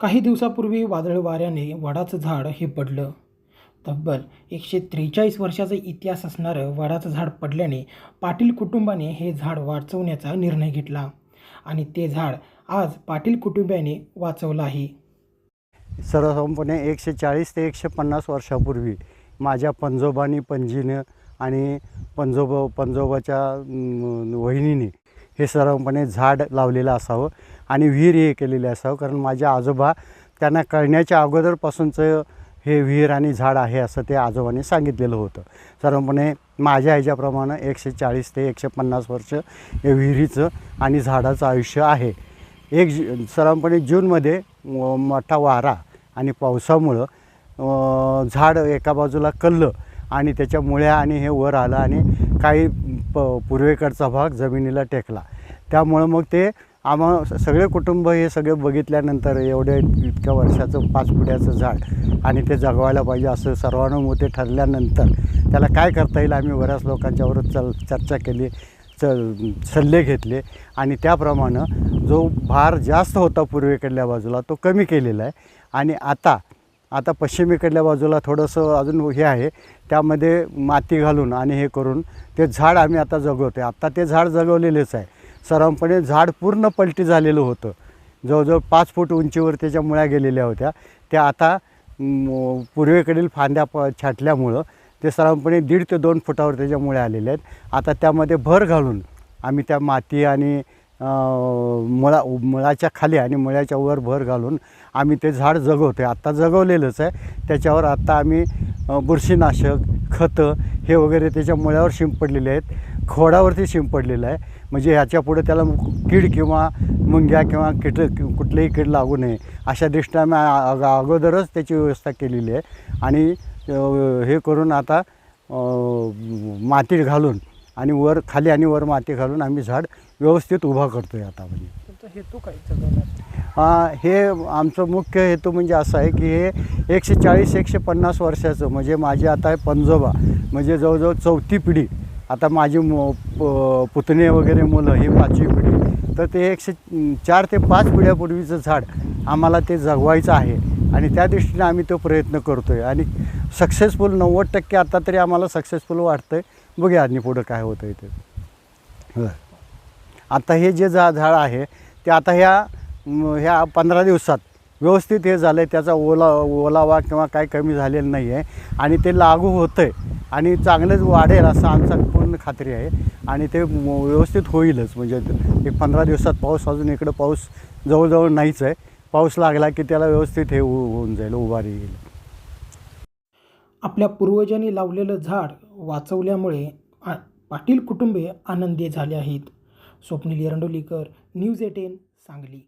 काही दिवसापूर्वी वादळ वाऱ्याने वडाचं झाड हे पडलं. तब्बल एकशे त्रेचाळीस वर्षाचा इतिहास असणारं वडाचं झाड पडल्याने पाटील कुटुंबाने हे झाड वाचवण्याचा निर्णय घेतला आणि ते झाड आज पाटील कुटुंबियाने वाचवलं आहे. सर्वसाधारणपणे एकशे चाळीस ते एकशे पन्नास वर्षापूर्वी माझ्या पंजोबानी पणजीनं आणि पंजोबा पंजोबाच्या वहिनीने हे सर्वपणे झाड लावलेलं असावं आणि विहीर हे केलेले असावं. कारण माझे आजोबा त्यांना कळण्याच्या अगोदरपासूनचं हे विहीर आणि झाड आहे असं ते आजोबांनी सांगितलेलं होतं. सर्वपणे माझ्या ह्याच्याप्रमाणे एकशे चाळीस ते एकशे पन्नास वर्ष हे विहिरीचं आणि झाडाचं आयुष्य आहे. एक जु सर्वपणे जूनमध्ये मोठा वारा आणि पावसामुळं झाड एका बाजूला कल्लं आणि त्याच्या मुळ्या आणि हे वर आलं आणि काही प पूर्वेकडचा भाग जमिनीला टेकला. त्यामुळं मग ते आम्हा सगळे कुटुंब हे सगळे बघितल्यानंतर एवढ्या इतक्या वर्षाचं पाच पुड्याचं झाड आणि ते जगवायला पाहिजे असं सर्वानुमते ठरल्यानंतर त्याला काय करता येईल आम्ही बऱ्याच लोकांच्यावर चल चर्चा केली च सल्ले घेतले आणि त्याप्रमाणे जो भार जास्त होता पूर्वेकडल्या बाजूला तो कमी केलेला आहे. आणि आता आता पश्चिमेकडल्या बाजूला थोडंसं अजून हे आहे. त्यामध्ये माती घालून आणि हे करून ते झाड आम्ही आता जगवतो आहे आत्ता ते झाड जगवलेलेच आहे. सर्वपणे झाड पूर्ण पलटी झालेलं होतं. जवळजवळ पाच फूट उंचीवर त्याच्या मुळ्या गेलेल्या होत्या. त्या आता पूर्वेकडील फांद्या प छाटल्यामुळं ते सर्वपणे दीड ते दोन फुटावर त्याच्या मुळ्या आलेल्या आहेत. आता त्यामध्ये भर घालून आम्ही त्या माती आणि मुळा मुळाच्या खाली आणि मुळ्याच्या वर भर घालून आम्ही ते झाड जगवतो आहे आत्ता जगवलेलंच आहे. त्याच्यावर आत्ता आम्ही बुरशीनाशक खतं हे वगैरे त्याच्या मुळ्यावर शिंपडलेले आहेत. खोडावरती शिंपडलेलं आहे. म्हणजे ह्याच्या पुढे त्याला कीड किंवा मुंग्या किंवा किट कुठलेही कीड लागू नये अशा दृष्टीने आम्ही अगोदरच त्याची व्यवस्था केलेली आहे. आणि हे करून आता माती घालून आणि वर खाली आणि वर माती घालून आम्ही झाड व्यवस्थित उभा करतो आहे आता म्हणजे. तुमचा हेतू काय जगवण्याचा हा, हे आमचं मुख्य हेतू म्हणजे असं आहे की हे एकशे चाळीस एकशे पन्नास वर्षाचं म्हणजे माझे आता पंजोबा म्हणजे जवळजवळ चौथी पिढी. आता माझी मु प- पुतणे वगैरे मुलं ही पाचवी पिढी. तर ते एकशे चार ते पाच पिढ्यापूर्वीचं झाड आम्हाला ते जगवायचं आहे. आणि त्या दृष्टीने आम्ही तो प्रयत्न करतो आहे आणि सक्सेसफुल नव्वद टक्के आता तरी आम्हाला सक्सेसफुल वाटतं आहे बघूया आणि पुढं काय होतं आहे ते आता हे जे झा झाड आहे ते आता ह्या ह्या पंधरा दिवसात व्यवस्थित हे झालं आहे त्याचा ओला ओलावा किंवा काय कमी झालेलं नाही आहे आणि ते लागू होतं आहे आणि चांगलंच वाढेल असं आमचा पूर्ण खात्री आहे आणि ते व्यवस्थित होईलच. म्हणजे ते- एक पंधरा दिवसात पाऊस अजून इकडं पाऊस जवळजवळ नाहीच आहे. पाऊस लागला की त्याला व्यवस्थित हे हो-, होऊन जाईल उभारी येईल. आपल्या पूर्वजांनी लावलेलं झाड वाचवल्यामुळे आ पाटील कुटुंबे आनंदी झाले आहेत. Swapnil Erandolikar news attain Sangli.